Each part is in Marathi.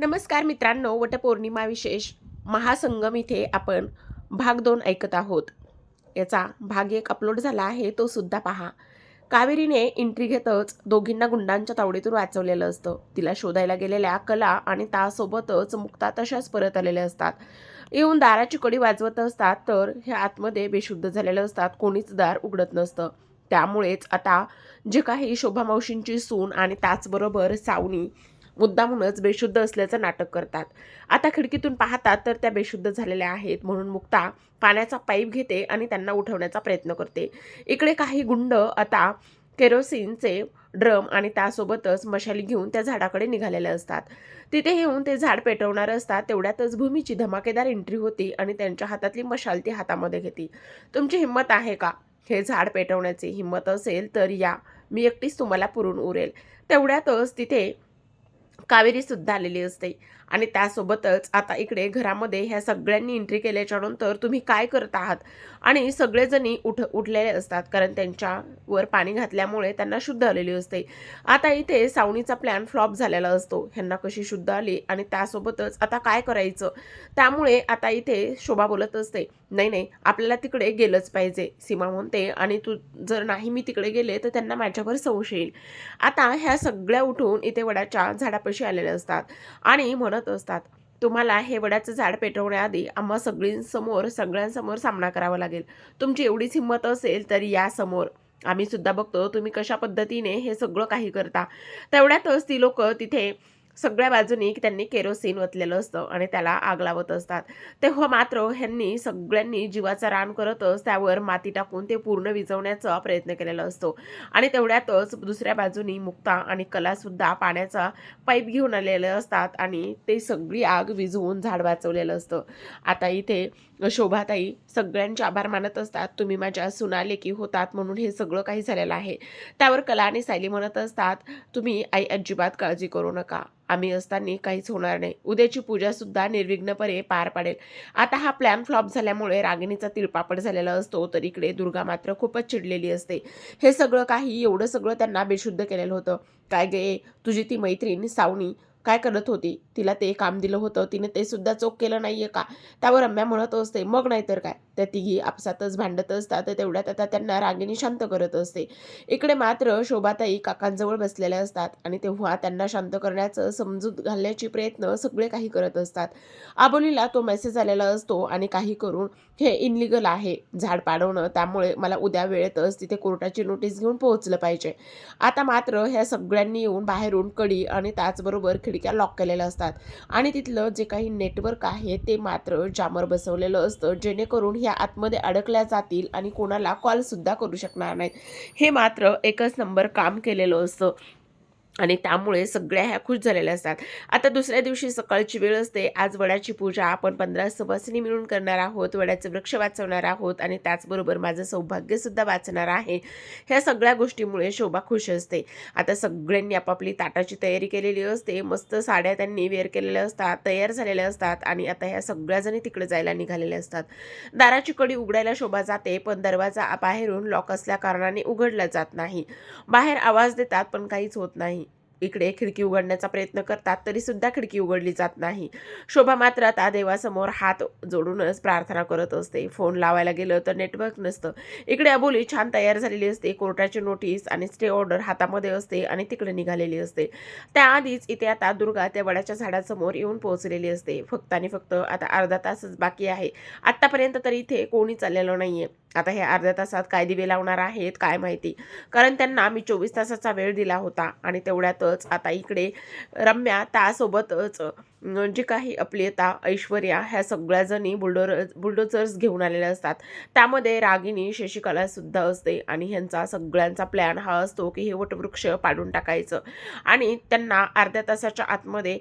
नमस्कार मित्रांनो वटपौर्णिमा विशेष महासंगम इथे आपण भाग दोन ऐकत आहोत. याचा भाग एक अपलोड झाला आहे तो सुद्धा पहा. कावेरीने एंट्री घेतच दोघींना गुंडांच्या तावडीतून वाचवलेलं असतं. तिला शोधायला गेलेल्या कला आणि तासोबतच मुक्ता तशाच परत आलेल्या असतात. येऊन दाराची कडी वाजवत असतात तर हे आतमध्ये बेशुद्ध झालेलं असतात कोणीच दार उघडत नसतं. त्यामुळेच आता जे काही शोभा मावशींची सून आणि त्याचबरोबर सावनी मुद्दामूनच बेशुद्ध असल्याचं नाटक करतात. आता खिडकीतून पाहतात तर त्या बेशुद्ध झालेल्या आहेत म्हणून मुक्ता पाण्याचा पाईप घेते आणि त्यांना उठवण्याचा प्रयत्न करते. इकडे काही गुंड आता केरोसिनचे ड्रम आणि त्यासोबतच मशाली घेऊन त्या झाडाकडे निघालेले असतात. तिथे येऊन ते झाड पेटवणार असतात तेवढ्यातच भूमीची धमाकेदार एंट्री होती आणि त्यांच्या हातातली मशाल ती हातामध्ये घेते. तुमची हिंमत आहे का? हे झाड पेटवण्याची हिंमत असेल तर या मी एकटीच तुम्हाला पुरून उरेल. तेवढ्यातच तिथे कावेरी सुद्धा आलेली असते. आणि त्यासोबतच आता इकडे घरामध्ये ह्या सगळ्यांनी एंट्री केल्याच्यानंतर तुम्ही काय करत आहात? आणि सगळेजणी उठ उठलेले असतात कारण त्यांच्यावर पाणी घातल्यामुळे त्यांना शुद्ध आलेली असते. आता इथे सावणीचा प्लॅन फ्लॉप झालेला असतो. ह्यांना कशी शुद्ध आली आणि त्यासोबतच आता काय करायचं? त्यामुळे आता इथे शोभा बोलत असते नाही नाही आपल्याला तिकडे गेलंच पाहिजे सीमा म्हणते. आणि तू जर नाही मी तिकडे गेले तर त्यांना माझ्यावर संशय येईल. आता ह्या सगळ्या उठून इथे वडाच्या झाडापाशी आलेले असतात आणि म्हणत असतात तुम्हाला हे वडाचं झाड पेटवण्याआधी आम्हा सगळींसमोर सगळ्यांसमोर सामना करावा लागेल. तुमची एवढीच हिंमत असेल तर यासमोर आम्ही सुद्धा बघतो तुम्ही कशा पद्धतीने हे सगळं काही करता. तेवढ्यातच ती लोक तिथे सगळ्या बाजूनी त्यांनी केरोसिन ओतलेलं असतं आणि त्याला आग लावत असतात. तेव्हा मात्र ह्यांनी सगळ्यांनी जीवाचा रान करतच त्यावर माती टाकून ते पूर्ण विझवण्याचा प्रयत्न केलेला असतो. आणि तेवढ्यातच दुसऱ्या बाजूनी मुक्ता आणि कलासुद्धा पाण्याचा पाईप घेऊन आलेले असतात आणि ते सगळी आग विझवून झाड वाचवलेलं असतं. आता इथे शोभाताई सगळ्यांचे आभार मानत असतात. तुम्ही माझ्या सुनाले की होतात म्हणून हे सगळं काही झालेलं आहे. त्यावर कला आणि सायली म्हणत असतात तुम्ही आई अजिबात काळजी करू नका. आम्ही असताना काहीच होणार नाही. उद्याची पूजासुद्धा निर्विघ्नपणे पार पाडेल. आता हा प्लॅन फ्लॉप झाल्यामुळे रागिणीचा तिळपापड झालेला असतो तर इकडे दुर्गा मात्र खूपच चिडलेली असते. हे सगळं काही एवढं सगळं त्यांना बेशुद्ध केलेलं होतं. काय गे तुझी ती मैत्रीण सावनी काय करत होती? तिला ते काम दिलं होतं. तिने ते सुद्धा चोख केलं नाहीये का? त्यावर रम्या म्हणत असते. मग नाहीतर काय? त्या तिघी आपसातच भांडत असतात तर तेवढ्यात आता त्यांना रागिणी शांत करत असते. इकडे मात्र शोभाताई काकांजवळ बसलेल्या असतात आणि तेव्हा त्यांना शांत करण्याचं समजूत घालण्याची प्रयत्न सगळे काही करत असतात. आबोलीला तो मेसेज आलेला असतो आणि काही करून हे इनलिगल आहे झाड पाडवणं त्यामुळे मला उद्या वेळेतच तिथे कोर्टाची नोटीस घेऊन पोहोचलं पाहिजे. आता मात्र ह्या सगळ्यांनी येऊन बाहेरून कडी आणि त्याचबरोबर खिडक्या लॉक केलेल्या असतात. आणि तिथलं जे काही नेटवर्क आहे ते मात्र जामर बसवलेलं असतं जेणेकरून ह्या आतमध्ये अडकल्या जातील आणि कोणाला कॉलसुद्धा करू शकणार नाहीत. हे मात्र एकच नंबर काम केलेलं असतं. आणि त्यामुळे सगळ्या ह्या खुश झालेल्या असतात. आता दुसऱ्या दिवशी सकाळची वेळ असते. आज वडाची पूजा आपण पंधरा सवासिनी मिळून करणार आहोत. वडाचे वृक्ष वाचवणार आहोत आणि त्याचबरोबर माझं सौभाग्यसुद्धा वाचणार आहे. ह्या सगळ्या गोष्टीमुळे शोभा खुश असते. आता सगळ्यांनी आपापली ताटाची तयारी केलेली असते. मस्त साड्या त्यांनी वेअर केलेल्या असतात तयार झालेल्या असतात आणि आता ह्या सगळ्याजणी तिकडे जायला निघालेल्या असतात. दाराची कडी उघडायला शोभा जाते पण दरवाजा बाहेरून लॉक असल्या कारणाने उघडला जात नाही. बाहेर आवाज देतात पण काहीच होत नाही. इकडे खिडकी उघडण्याचा प्रयत्न करतात तरी सुद्धा खिडकी उघडली जात नाही. शोभा मात्र आता देवासमोर हात जोडूनच प्रार्थना करत असते. फोन लावायला गेलं तर नेटवर्क नसतं. इकडे अबोली छान तयार झालेली असते. कोर्टाची नोटीस आणि स्टे ऑर्डर हातामध्ये असते आणि तिकडे निघालेली असते. त्याआधीच इथे आता दुर्गा त्या वडाच्या झाडासमोर येऊन पोहोचलेली असते. फक्त आणि फक्त आता अर्धा तासच बाकी आहे. आत्तापर्यंत तरी इथे कोणी चाललेलं नाहीये. आता हे अर्ध्या तासात काय दिवे लावणार आहेत काय माहिती. कारण त्यांना मी चोवीस तासाचा वेळ दिला होता आणि तेवढ्यातच आता इकडे रम्या त्यासोबतच जे जी काही आपली आता ऐश्वर्या ह्या सगळ्या जणी बुलडोर बुलडोजर्स घेऊन आलेल्या असतात. त्यामध्ये रागिनी शशिकलासुद्धा असते आणि ह्यांचा सगळ्यांचा प्लॅन हा असतो की हे वटवृक्ष पाडून टाकायचं. आणि त्यांना अर्ध्या तासाच्या आतमध्ये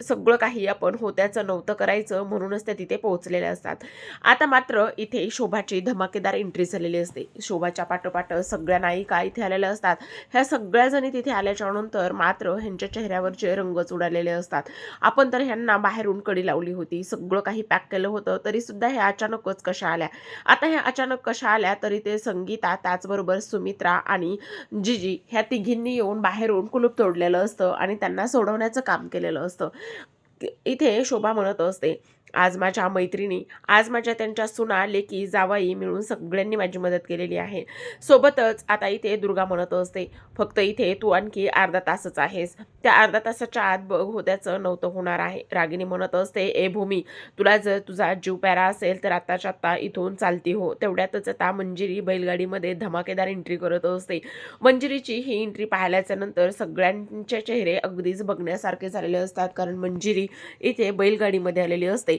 सगळं काही आपण होत्याचं नव्हतं करायचं म्हणूनच त्या तिथे पोहोचलेल्या असतात. आता मात्र इथे शोभाची धमाकेदार एंट्री झालेली असते. शोभाच्या पाठोपाठ सगळ्या नायिका इथे आलेल्या असतात. ह्या सगळ्या जणी तिथे आल्याच्यानंतर मात्र ह्यांच्या चेहऱ्यावरचे रंगच उडालेले असतात. आपण तर ह्यांना बाहेरून कडी लावली होती. सगळं काही पॅक केलं होतं. तरी सुद्धा ह्या अचानकच कशा आल्या? आता ह्या अचानक कशा आल्या? तरी ते संगीता त्याचबरोबर सुमित्रा आणि जिजी ह्या तिघींनी येऊन बाहेरून कुलूप तोडलेलं असतं आणि त्यांना सोडवण्याचं काम केलेलं असतं. इथे शोभा म्हणत असते. आज माझ्या मैत्रिणी आज माझ्या त्यांच्या सुना लेकी जावाई मिळून सगळ्यांनी माझी मदत केलेली आहे. सोबतच आता इथे दुर्गा म्हणत असते फक्त इथे तू आणखी अर्धा तासच आहेस. त्या अर्धा तासाच्या आत बघ होत्याचं नव्हतं होणार आहे. रागिनी म्हणत असते ए भूमी तुला जर तुझा जीव प्यारा असेल तर आत्ताच्या आत्ता इथून चालती हो. तेवढ्यातच आता मंजिरी बैलगाडीमध्ये धमाकेदार एंट्री करत असते. मंजिरीची ही एंट्री पाहिल्याच्या नंतर सगळ्यांचे चेहरे अगदीच बघण्यासारखे झालेले असतात कारण मंजिरी इथे बैलगाडीमध्ये आलेली असते.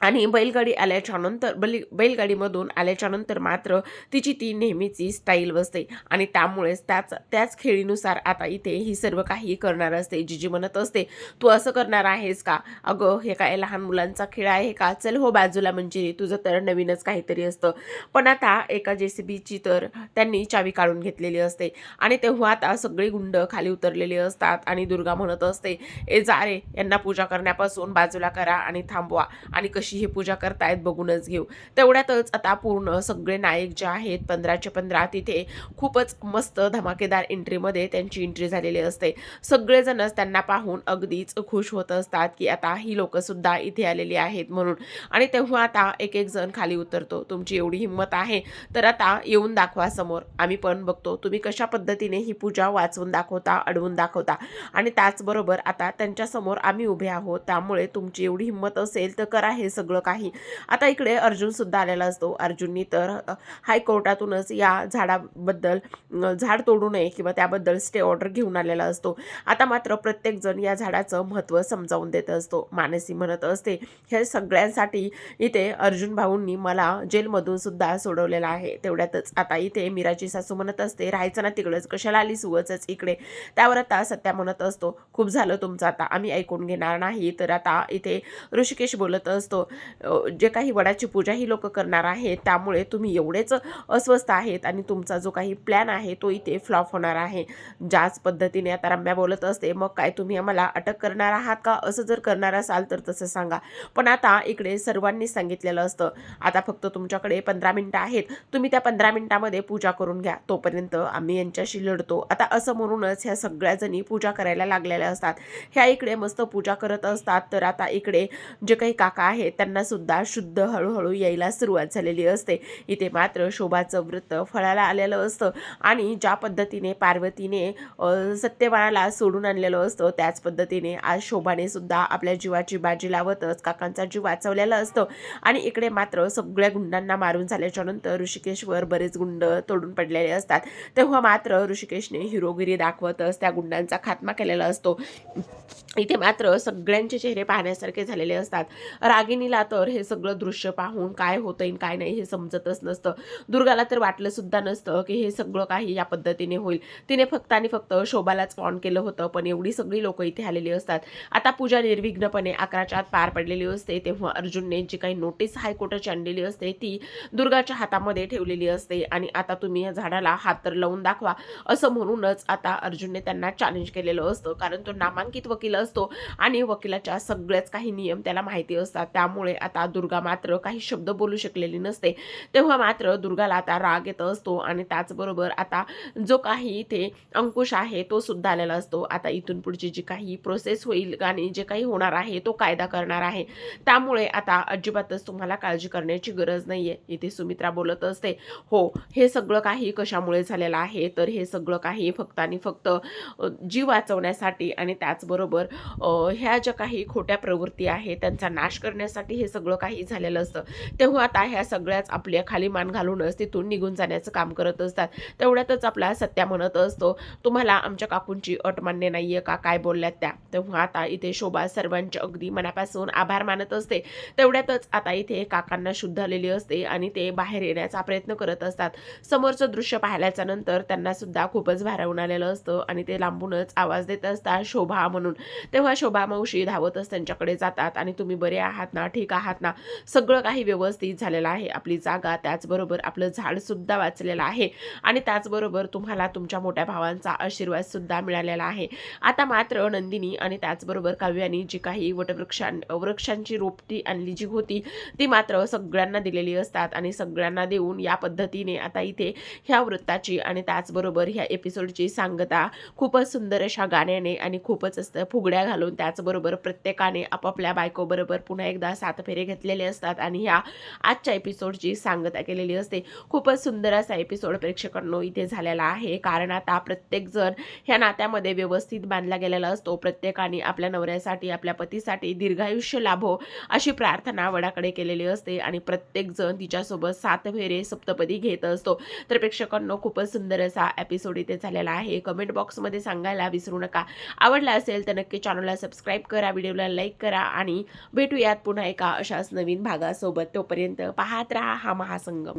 आणि बैलगाडी आल्याच्यानंतर बली बैलगाडीमधून आल्याच्यानंतर मात्र तिची ती नेहमीची स्टाईल बसते आणि त्यामुळेच त्याच त्याच खेळीनुसार आता इथे ही सर्व काही करणार असते जिजी म्हणत असते तू असं करणार आहेस का? अगं हे काय लहान मुलांचा खेळ आहे का? चल हो बाजूला म्हणजे तुझं तर नवीनच काहीतरी असतं. पण आता एका जे सी बीची तर त्यांनी चावी काढून घेतलेली असते. आणि तेव्हा आता सगळे गुंड खाली उतरलेले असतात आणि दुर्गा म्हणत असते ए जा रे यांना पूजा करण्यापासून बाजूला करा आणि थांबवा आणि कशी हे पूजा करतायत बघूनच घेऊ. तेवढ्यातच आता पूर्ण सगळे नायक जे आहेत पंधराचे पंधरा तिथे खूपच मस्त धमाकेदार एंट्रीमध्ये त्यांची एंट्री झालेली असते. सगळेजणच त्यांना पाहून अगदीच खुश होत असतात की आता ही लोकंसुद्धा इथे आलेली आहेत म्हणून. आणि तेव्हा आता एक एक जण खाली उतरतो तुमची एवढी हिंमत आहे. तर आता येऊन दाखवा समोर. आम्ही पण बघतो. तुम्ही कशा पद्धतीने ही पूजा वाचवून दाखवता अडवून दाखवता? आणि त्याचबरोबर आता त्यांच्यासमोर आम्ही उभे आहोत. त्यामुळे तुमची एवढी हिंमत असेल तर करा हे सगळं काही. आता इकडे अर्जुन सुद्धा आलेला असतो. अर्जुननी तर हायकोर्टातूनच या झाडाबद्दल झाड तोडू नये किंवा त्याबद्दल स्टे ऑर्डर घेऊन आलेला असतो. आता मात्र प्रत्येकजण या झाडाचं महत्त्व समजावून देत असतो. मानसी म्हणत असते हे सगळ्यांसाठी इथे अर्जुन भाऊंनी मला जेलमधून सुद्धा सोडवलेलं आहे. तेवढ्यातच आता इथे मीराची सासू म्हणत असते राहायचं ना तिकडंच. कशाला आली सुवचच इकडे? त्यावर आता सत्या म्हणत असतो खूप झालं तुमचं आता. आम्ही ऐकून घेणार नाही. तर आता इथे ऋषिकेश बोलत असतो जे काही वडाची पूजा ही लोक करणार आहेत त्यामुळे तुम्ही एवढेच अस्वस्थ आहेत आणि तुमचा जो काही प्लॅन आहे तो इथे फ्लॉप होणार आहे. ज्याच पद्धतीने आता रम्या बोलत असते मग काय तुम्ही आम्हाला अटक करणार आहात का? असं जर करणार असाल तर तसं सांगा. पण आता इकडे सर्वांनी सांगितलेलं असतं. आता फक्त तुमच्याकडे पंधरा मिनटं आहेत. तुम्ही त्या पंधरा मिनिटामध्ये पूजा करून घ्या. तोपर्यंत आम्ही यांच्याशी लढतो. आता असं म्हणूनच ह्या सगळ्याजणी पूजा करायला लागलेल्या असतात. ह्या इकडे मस्त पूजा करत असतात. तर आता इकडे जे काही काका आहेत त्यांना सुद्धा शुद्ध हळूहळू यायला सुरुवात झालेली असते. इथे मात्र शोभाचं व्रत फळाला आलेलं असतं आणि ज्या पद्धतीने पार्वतीने अ, सत्यवानाला सोडून आणलेलं असतं त्याच पद्धतीने आज शोभाने सुद्धा आपल्या जीवाची बाजी लावतच काकांचा जीव वाचवलेला असतो. आणि इकडे मात्र सगळ्या गुंडांना मारून झाल्याच्यानंतर ऋषिकेशवर बरेच गुंड तोडून पडलेले असतात. तेव्हा मात्र ऋषिकेशने हिरोगिरी दाखवतच त्या गुंडांचा खात्मा केलेला असतो. इथे मात्र सगळ्यांचे चेहरे पाहण्यासारखे झालेले असतात. रागिणीला तर हे सगळं दृश्य पाहून काय होतं काय नाही हे समजतच नसतं. दुर्गाला तर वाटलं सुद्धा नसतं की हे सगळं काही या पद्धतीने होईल. तिने फक्त आणि फक्त शोभालाच ऑन केलं होतं पण एवढी सगळी लोक इथे आलेली असतात. आता पूजा निर्विघ्नपणे अकराच्या आत पार पडलेली असते तेव्हा अर्जुनने जी काही नोटीस हायकोर्टाची आणलेली असते ती दुर्गाच्या हातामध्ये ठेवलेली असते आणि आता तुम्ही या झाडाला हात तर लावून दाखवा असं म्हणूनच आता अर्जुनने त्यांना चॅलेंज केलेलं असतं. कारण तो नामांकित वकील असतो असतो. आणि वकिलाच्या सगळ्याच काही नियम त्याला माहिती असतात. त्यामुळे आता दुर्गा मात्र काही शब्द बोलू शकलेली नसते. तेव्हा मात्र दुर्गाला आता राग येत असतो आणि त्याचबरोबर आता जो काही इथे अंकुश आहे तो सुद्धा आलेला असतो. आता इथून पुढची जी काही प्रोसेस होईल आणि जे काही होणार आहे तो कायदा करणार आहे. त्यामुळे आता अजिबातच तुम्हाला काळजी करण्याची गरज नाहीये. इथे सुमित्रा बोलत असते हो हे सगळं काही कशामुळे झालेलं आहे? तर हे सगळं काही फक्त आणि फक्त जीव वाचवण्यासाठी आणि त्याचबरोबर ह्या ज्या काही खोट्या प्रवृत्ती आहेत त्यांचा नाश करण्यासाठी हे सगळं काही झालेलं असतं. तेव्हा आता ह्या सगळ्याच आपल्या खाली मान घालूनच तिथून निघून जाण्याचं काम करत असतात. तेवढ्यातच आपला सत्या म्हणत असतो तुम्हाला आमच्या काकूंची अट मान्य नाही आहे का? काय बोलल्यात त्या? तेव्हा आता इथे शोभा सर्वांचे अगदी मनापासून आभार मानत असते. तेवढ्यातच आता इथे काकांना शुद्ध आलेली असते आणि ते बाहेर येण्याचा प्रयत्न करत असतात. समोरचं दृश्य पाहिल्याच्या नंतर त्यांना सुद्धा खूपच भारावून आलेलं असतं आणि ते लांबूनच आवाज देत असतात शोभा म्हणून. तेव्हा शोभा मावशी धावतच त्यांच्याकडे जातात आणि तुम्ही बरे आहात ना ठीक आहात ना? सगळं काही व्यवस्थित झालेलं आहे. आपली जागा त्याचबरोबर आपलं झाडसुद्धा वाचलेलं आहे. आणि त्याचबरोबर तुम्हाला तुमच्या मोठ्या भावांचा आशीर्वाद सुद्धा मिळालेला आहे. आता मात्र नंदिनी आणि त्याचबरोबर काव्यानी जी काही वटवृक्षां वृक्षांची रोपटी आणली जी होती ती मात्र सगळ्यांना दिलेली असतात आणि सगळ्यांना देऊन या पद्धतीने आता इथे ह्या वृत्ताची आणि त्याचबरोबर ह्या एपिसोडची सांगता खूपच सुंदर अशा गाण्याने आणि खूपच असतं फुगड्या घालून त्याचबरोबर प्रत्येकाने आपापल्या बायकोबरोबर पुन्हा एकदा सात फेरे घेतलेले असतात आणि ह्या आजच्या एपिसोडची सांगता केलेली असते. खूपच सुंदर असा एपिसोड प्रेक्षकांनो इथे झालेला आहे. कारण आता प्रत्येकजण ह्या नात्यामध्ये व्यवस्थित बांधला गेलेला असतो. प्रत्येकाने आपल्या नवऱ्यासाठी आपल्या पतीसाठी दीर्घायुष्य लाभो अशी प्रार्थना वडाकडे केलेली असते आणि प्रत्येकजण तिच्यासोबत सात फेरे सप्तपदी घेत असतो. तर प्रेक्षकांनो खूपच सुंदर असा एपिसोड इथे झालेला आहे. कमेंट बॉक्समध्ये सांगायला विसरू नका. आवडला असेल तर नक्की चॅनलला सबस्क्राईब करा व्हिडिओला लाईक करा आणि भेटूयात पुन्हा एका अशाच नवीन भागासोबत. तोपर्यंत पाहत राहा हा महासंगम.